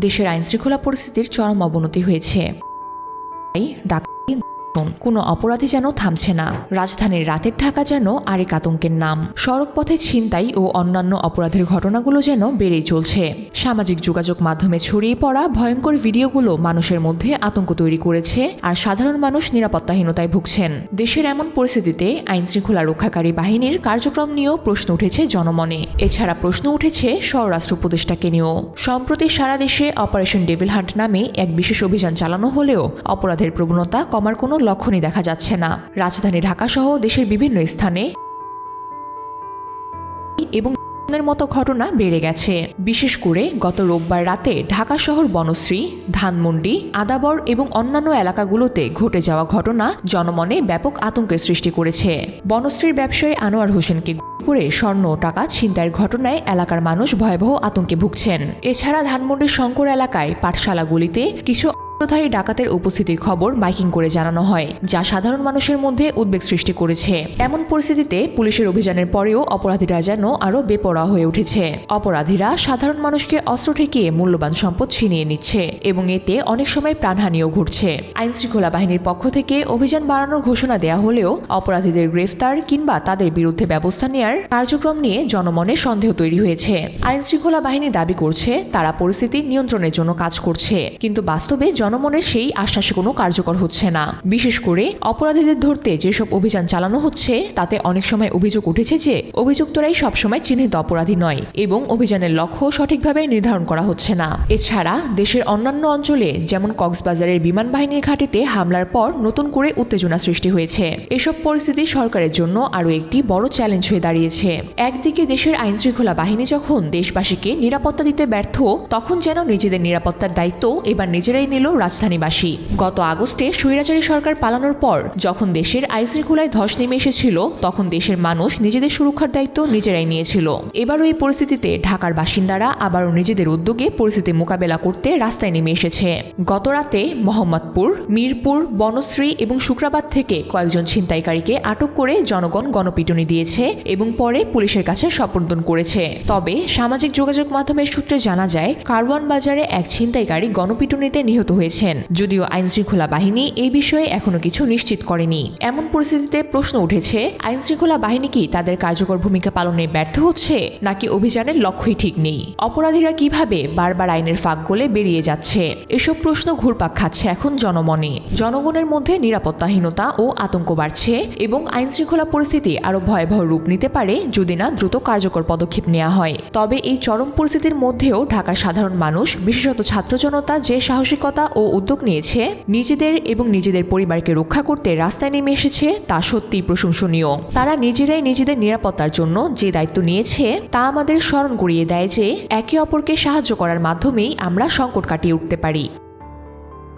দেশের আইনশৃঙ্খলা পরিস্থিতির চরম অবনতি হয়েছে। তাই ডাকাতি কোনো অপরাধী যেন থামছে না। রাজধানীর রাতের ঢাকা যেন আরেক আতঙ্কের নাম। সড়কপথে ছিনতাই ও অন্যান্য অপরাধের ঘটনাগুলো যেন বেড়েই চলছে। সামাজিক যোগাযোগ মাধ্যমে ছড়িয়ে পড়া ভয়ঙ্কর ভিডিওগুলো মানুষের মধ্যে আতঙ্ক তৈরি করেছে আর সাধারণ মানুষ নিরাপত্তাহীনতায় ভুগছেন। দেশের এমন পরিস্থিতিতে আইনশৃঙ্খলা রক্ষাকারী বাহিনীর কার্যক্রম নিয়েও প্রশ্ন উঠেছে জনমনে। এছাড়া প্রশ্ন উঠেছে স্বরাষ্ট্র উপদেষ্টাকে নিয়েও। সম্প্রতি সারা দেশে অপারেশন ডেভিল হান্ট নামে এক বিশেষ অভিযান চালানো হলেও অপরাধের প্রবণতা কমার কোনো লক্ষণই দেখা যাচ্ছে না। রাজধানী ঢাকাসহ দেশের বিভিন্ন স্থানে এবং মতো ঘটনা বেড়ে গেছে। বিশেষ করে গত রোববার রাতে ঢাকা শহর বনশ্রী, ধানমন্ডি, আদাবর এবং অন্যান্য এলাকাগুলোতে ঘটে যাওয়া ঘটনা জনমনে ব্যাপক আতঙ্কের সৃষ্টি করেছে। বনশ্রীর ব্যবসায়ী আনোয়ার হোসেনকে করে স্বর্ণ টাকা ছিনতাইয়ের ঘটনায় এলাকার মানুষ ভয়াবহ আতঙ্কে ভুগছেন। এছাড়া ধানমন্ডির শঙ্কর এলাকায় পাঠশালাগুলিতে কিছু অস্ত্রধারী ডাকাতের উপস্থিতির খবর মাইকিং করে জানানো হয়, যা সাধারণ মানুষের মধ্যে উদ্বেগ সৃষ্টি করেছে। এমন পরিস্থিতিতে পুলিশের অভিযানের পরেও অপরাধীরা যেন আরও বেপরোয়া হয়ে উঠেছে। অপরাধীরা সাধারণ মানুষকে অস্ত্র ঠেকিয়ে মূল্যবান সম্পদ ছিনিয়ে নিচ্ছে এবং এতে অনেক সময় প্রাণহানিও ঘটছে। আইন শৃঙ্খলা বাহিনীর পক্ষ থেকে অভিযান বাড়ানোর ঘোষণা দেওয়া হলেও অপরাধীদের গ্রেফতার কিংবা তাদের বিরুদ্ধে ব্যবস্থা নেওয়ার কার্যক্রম নিয়ে জনমনে সন্দেহ তৈরি হয়েছে। আইন শৃঙ্খলা বাহিনী দাবি করছে, তারা পরিস্থিতি নিয়ন্ত্রণের জন্য কাজ করছে, কিন্তু বাস্তবে জনমনের সেই আশ্বাসে কোনো কার্যকর হচ্ছে না। বিশেষ করে অপরাধীদের ধরতে যেসব অভিযান চালানো হচ্ছে, তাতে অনেক সময় অভিযোগ উঠেছে যে অভিযুক্তরাই সবসময় চিহ্নিত অপরাধী নয় এবং অভিযানের লক্ষ্য সঠিকভাবে নির্ধারণ করা হচ্ছে না। এছাড়া দেশের অন্যান্য অঞ্চলে যেমন কক্সবাজারের বিমান বাহিনীর ঘাঁটিতে হামলার পর নতুন করে উত্তেজনা সৃষ্টি হয়েছে। এসব পরিস্থিতি সরকারের জন্য আরও একটি বড় চ্যালেঞ্জ হয়ে দাঁড়িয়েছে। একদিকে দেশের আইনশৃঙ্খলা বাহিনী যখন দেশবাসীকে নিরাপত্তা দিতে ব্যর্থ, তখন যেন নিজেদের নিরাপত্তার দায়িত্ব এবার নিজেরাই নিল রাজধানীবাসী। গত আগস্টে স্বৈরাচারী সরকার পালানোর পর যখন দেশের আইনশৃঙ্খলায় ধস নেমে এসেছিল, তখন দেশের মানুষ নিজেদের সুরক্ষার দায়িত্ব নিজেরাই নিয়েছিল। এবারও এই পরিস্থিতিতে ঢাকার বাসিন্দারা আবারও নিজেদের উদ্যোগে পরিস্থিতি মোকাবেলা করতে রাস্তায় নেমে এসেছে। গত রাতে মোহাম্মদপুর, মিরপুর, বনশ্রী এবং শুক্রাবাদ থেকে কয়েকজন ছিনতাইকারীকে আটক করে জনগণ গণপিটুনি দিয়েছে এবং পরে পুলিশের কাছে সমর্পণ করেছে। তবে সামাজিক যোগাযোগ মাধ্যমের সূত্রে জানা যায়, কারওয়ান বাজারে এক ছিনতাইকারী গণপিটুনিতে নিহত হয়েছেন যদিও আইনশৃঙ্খলা বাহিনী এই বিষয়ে এখনও কিছু নিশ্চিত করেনি। এমন পরিস্থিতিতে প্রশ্ন উঠেছে, আইনশৃঙ্খলা বাহিনী কি তাদের কার্যকর ভূমিকা পালনে ব্যর্থ হচ্ছে, নাকি অভিযানের লক্ষ্যই ঠিক নেই? অপরাধীরা কীভাবে বারবার আইনের ফাঁক গলে বেরিয়ে যাচ্ছে? এসব প্রশ্ন ঘুরপাক খাচ্ছে এখন জনমনে। জনগণের মধ্যে নিরাপত্তাহীনতা ও আতঙ্ক বাড়ছে এবং আইনশৃঙ্খলা পরিস্থিতি আরও ভয়াবহ রূপ নিতে পারে যদি না দ্রুত কার্যকর পদক্ষেপ নেওয়া হয়। তবে এই চরম পরিস্থিতির মধ্যেও ঢাকার সাধারণ মানুষ, বিশেষত ছাত্র জনতা, যে সাহসিকতা ও উদ্যোগ নিয়েছে, নিজেদের এবং নিজেদের পরিবারকে রক্ষা করতে রাস্তায় নেমে এসেছে তা সত্যিই প্রশংসনীয়। তারা নিজেরাই নিজেদের নিরাপত্তার জন্য যে দায়িত্ব নিয়েছে তা আমাদের স্মরণ করিয়ে দেয় যে, একে অপরকে সাহায্য করার মাধ্যমেই আমরা সংকট কাটিয়ে উঠতে পারি।